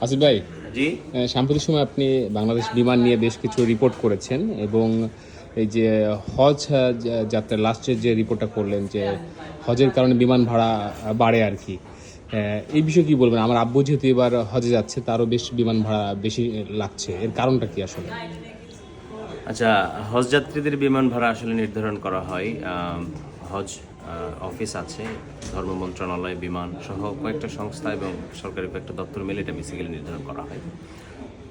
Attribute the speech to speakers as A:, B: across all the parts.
A: আসিফ ভাই
B: জি।
A: সাম্প্রতিক সময় আপনি বাংলাদেশ বিমান নিয়ে বেশ কিছু রিপোর্ট করেছেন এবং এই যে হজ আহ, যা- যাত্রার লাস্টের যে রিপোর্টটা করলেন যে হজের কারণে বিমান ভাড়া বাড়ে আর কি এই বিষয়ে কি বলবেন? আমার আব্বু যেহেতু এবার হজে যাচ্ছে তারও বেশ বিমান ভাড়া বেশি লাগছে এর কারণটা কি আসলে?
B: আচ্ছা হজ যাত্রীদের বিমান ভাড়া আসলে নির্ধারণ করা হয় হজ অফিস আছে, ধর্ম মন্ত্রণালয়, বিমান সহ কয়েকটা সংস্থা এবং সরকারি কয়েকটা দপ্তর মিলে এটা বেসিক্যালি নির্ধারণ করা হয়।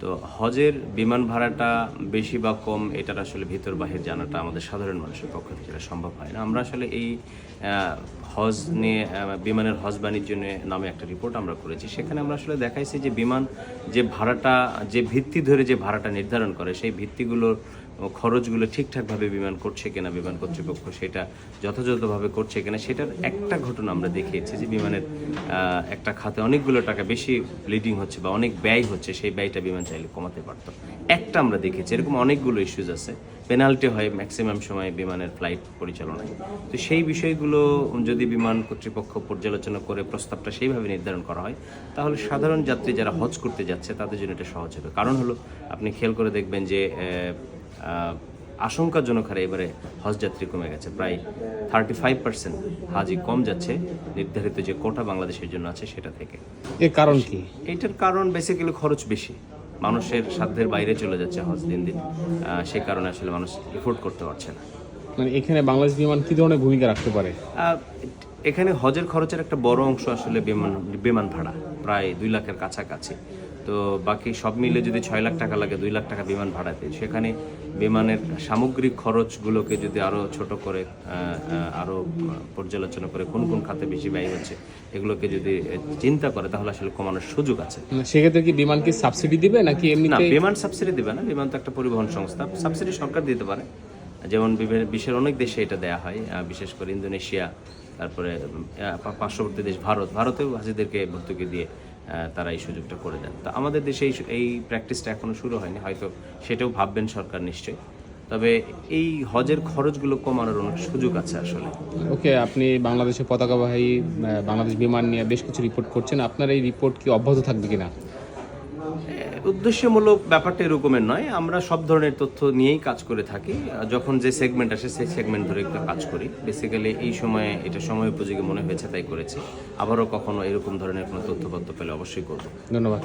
B: তো হজের বিমান ভাড়াটা বেশি বা কম, এটার আসলে ভিতর বাহির জানাটা আমাদের সাধারণ মানুষের পক্ষ থেকে এটা সম্ভব হয় না। আমরা আসলে এই হজ নিয়ে বিমানের হজ বাণিজ্য নিয়ে নামে একটা রিপোর্ট আমরা করেছি। সেখানে আমরা আসলে দেখাইছি যে বিমান যে ভাড়াটা, যে ভিত্তি ধরে যে ভাড়াটা নির্ধারণ করে, সেই ভিত্তিগুলোর খরচগুলো ঠিকঠাকভাবে বিমান করছে কিনা, বিমান কর্তৃপক্ষ সেটা যথাযথভাবে করছে কিনা, সেটার একটা ঘটনা আমরা দেখিয়েছি যে বিমানের একটা খাতে অনেকগুলো টাকা বেশি ব্লিডিং হচ্ছে বা অনেক ব্যয় হচ্ছে, সেই ব্যয়টা বিমান চাইলে কমাতে পারতো। একটা আমরা দেখেছি, এরকম অনেকগুলো ইস্যুজ আছে। পেনাল্টি হয় ম্যাক্সিমাম সময় বিমানের ফ্লাইট পরিচালনায়। তো সেই বিষয়গুলো যদি বিমান কর্তৃপক্ষ পর্যালোচনা করে প্রস্তাবটা সেইভাবে নির্ধারণ করা হয়, তাহলে সাধারণ যাত্রী যারা হজ করতে যাচ্ছে, তাদের জন্য এটা সহজ হবে। কারণ হলো, আপনি খেয়াল করে দেখবেন যে আশঙ্কাজনক হারে এবারে হজ যাত্রী কমে গেছে। প্রায় থার্টি ফাইভ পার্সেন্ট হাজি কম যাচ্ছে নির্ধারিত যে কোটা বাংলাদেশের জন্য আছে সেটা থেকে।
A: এর কারণ কি?
B: এটার কারণ বেসিক্যালি খরচ বেশি। মানুষের সাধ্যের বাইরে চলে যাচ্ছে হজ দিন দিন। সে কারণে আসলে মানুষ এফোর্ড করতে পারছে না।
A: মানে এখানে বাংলাদেশ বিমান কি ধরনের ভূমিকা রাখতে পারে?
B: এখানে হজের খরচের একটা বড় অংশ আসলে বিমান বিমান ভাড়া। প্রায় দুই লাখের কাছাকাছি। তো বাকি সব মিলে যদি ছয় লাখ টাকা লাগে দুই লাখ টাকা বিমান ভাড়াতে সেখানে বিমানের সামগ্রিক খরচগুলোকে যদি আরও ছোট করে আরও পর্যালোচনা করে কোন কোন খাতে বেশি ব্যয় হচ্ছে এগুলোকে যদি চিন্তা করে তাহলে আসলে কমানোর সুযোগ আছে।
A: মানে সেক্ষেত্রে কি বিমান কি সাবসিডি দিবে নাকি
B: না বিমান সাবসিডি দেবে না বিমান তো একটা পরিবহন সংস্থা সাবসিডি সরকার দিতে পারে। যেমন বিশ্বের অনেক দেশে এটা দেয়া হয় বিশেষ করে ইন্দোনেশিয়া তারপরে পার্শ্ববর্তী দেশ ভারত ভারতেও হাজিদেরকে ভর্তুকি দিয়ে তারা এই সুযোগটা করে দেন। তো আমাদের দেশে এই এই প্র্যাকটিসটা এখনও শুরু হয়নি, হয়তো সেটাও ভাববেন সরকার নিশ্চয়ই। তবে এই হজের খরচগুলো কমানোর অনেক সুযোগ আছে আসলে।
A: ওকে, আপনি বাংলাদেশের পতাকাবাহী বাংলাদেশ বিমান নিয়ে বেশ কিছু রিপোর্ট করছেন। আপনার এই রিপোর্ট কি অব্যাহত থাকবে কিনা?
B: উদ্দেশ্যমূলক ব্যাপারটা এরকমের নয়। আমরা সব ধরনের তথ্য নিয়েই কাজ করে থাকি। যখন যে সেগমেন্ট আসে, সেই সেগমেন্ট ধরে একটা কাজ করি। বেসিক্যালি এই সময়ে এটা সময় উপযোগী মনে হয়েছে, তাই করেছি। আবারও কখনো এরকম ধরনের কোনো তথ্যপত্র পেলে অবশ্যই করব।
A: ধন্যবাদ।